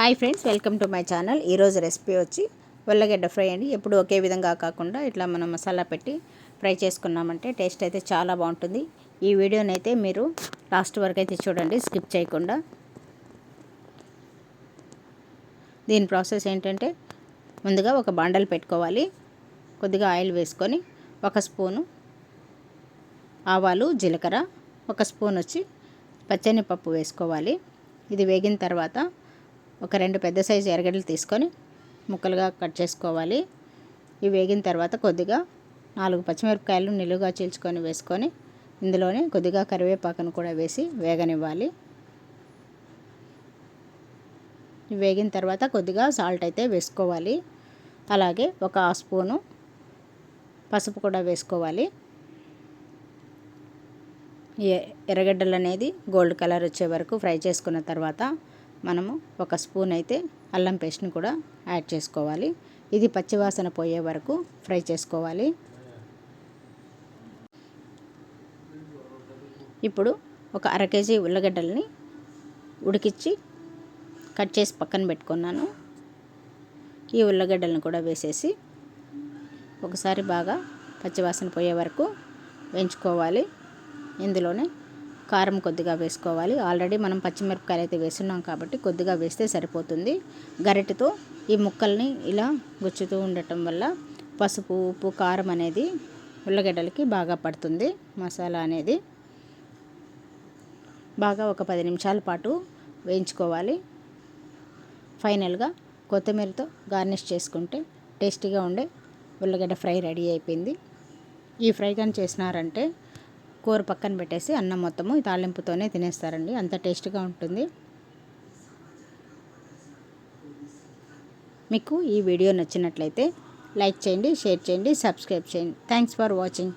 Hi friends welcome to my channel. ఈరోజు recipe వచ్చి ఉల్లగడ్డ ఫ్రై అండి. ఎప్పుడు ఒకే విధంగా కాకుండా ఇట్లా మనం మసాలా పెట్టి ఫ్రై చేసుకున్నామంటే టేస్ట్ అయితే చాలా బాగుంటుంది. ఈ వీడియోని అయితే మీరు లాస్ట్ వరకు అయితే చూడండి స్కిప్ చేయకుండా. దీని ప్రాసెస్ ఏంటంటే ముందుగా ఒక బాండలు పెట్టుకోవాలి. కొద్దిగా ఆయిల్ వేసుకొని ఒక స్పూను ఆవాలు జీలకర్ర ఒక స్పూన్ వచ్చి పచ్చని పప్పు వేసుకోవాలి. ఇది వేగిన తర్వాత ఒక రెండు పెద్ద సైజు ఎరగడ్డలు తీసుకొని ముక్కలుగా కట్ చేసుకోవాలి. ఇవి వేగిన తర్వాత కొద్దిగా నాలుగు పచ్చిమిరపకాయలు నిలువుగా చీల్చుకొని వేసుకొని ఇందులోనే కొద్దిగా కరివేపాకును కూడా వేసి వేగనివ్వాలి. వేగిన తర్వాత కొద్దిగా సాల్ట్ అయితే వేసుకోవాలి. అలాగే ఒక స్పూను పసుపు కూడా వేసుకోవాలి. ఎర్రగడ్డలు అనేది గోల్డ్ కలర్ వచ్చే వరకు ఫ్రై చేసుకున్న తర్వాత మనము ఒక స్పూన్ అయితే అల్లం పేస్ట్ని కూడా యాడ్ చేసుకోవాలి. ఇది పచ్చివాసన పోయే వరకు ఫ్రై చేసుకోవాలి. ఇప్పుడు ఒక అర కేజీ ఉల్లగడ్డల్ని ఉడికిచ్చి కట్ చేసి పక్కన పెట్టుకున్నాను. ఈ ఉల్లగడ్డలను కూడా వేసేసి ఒకసారి బాగా పచ్చివాసన పోయే వరకు వేయించుకోవాలి. ఇందులోనే కారం కొద్దిగా వేసుకోవాలి. ఆల్రెడీ మనం పచ్చిమిరపకాయలు అయితే వేస్తున్నాం కాబట్టి కొద్దిగా వేస్తే సరిపోతుంది. గరిటెతో ఈ ముక్కల్ని ఇలా గుచ్చుతూ ఉండటం వల్ల పసుపు ఉప్పు కారం అనేది ఉల్లగడ్డలకి బాగా పడుతుంది. మసాలా అనేది బాగా ఒక పది నిమిషాల పాటు వేయించుకోవాలి. ఫైనల్గా కొత్తిమీరతో గార్నిష్ చేసుకుంటే టేస్టీగా ఉండే ఉల్లగడ్డ ఫ్రై రెడీ అయిపోయింది. ఈ ఫ్రై కానీ చేసినారంటే కూర పక్కన పెట్టేసి అన్నం మొత్తము తాలింపుతోనే తినేస్తారండి. అంత టేస్ట్గా ఉంటుంది. మీకు ఈ వీడియో నచ్చినట్లయితే లైక్ చేయండి షేర్ చేయండి సబ్స్క్రైబ్ చేయండి. Thanks for watching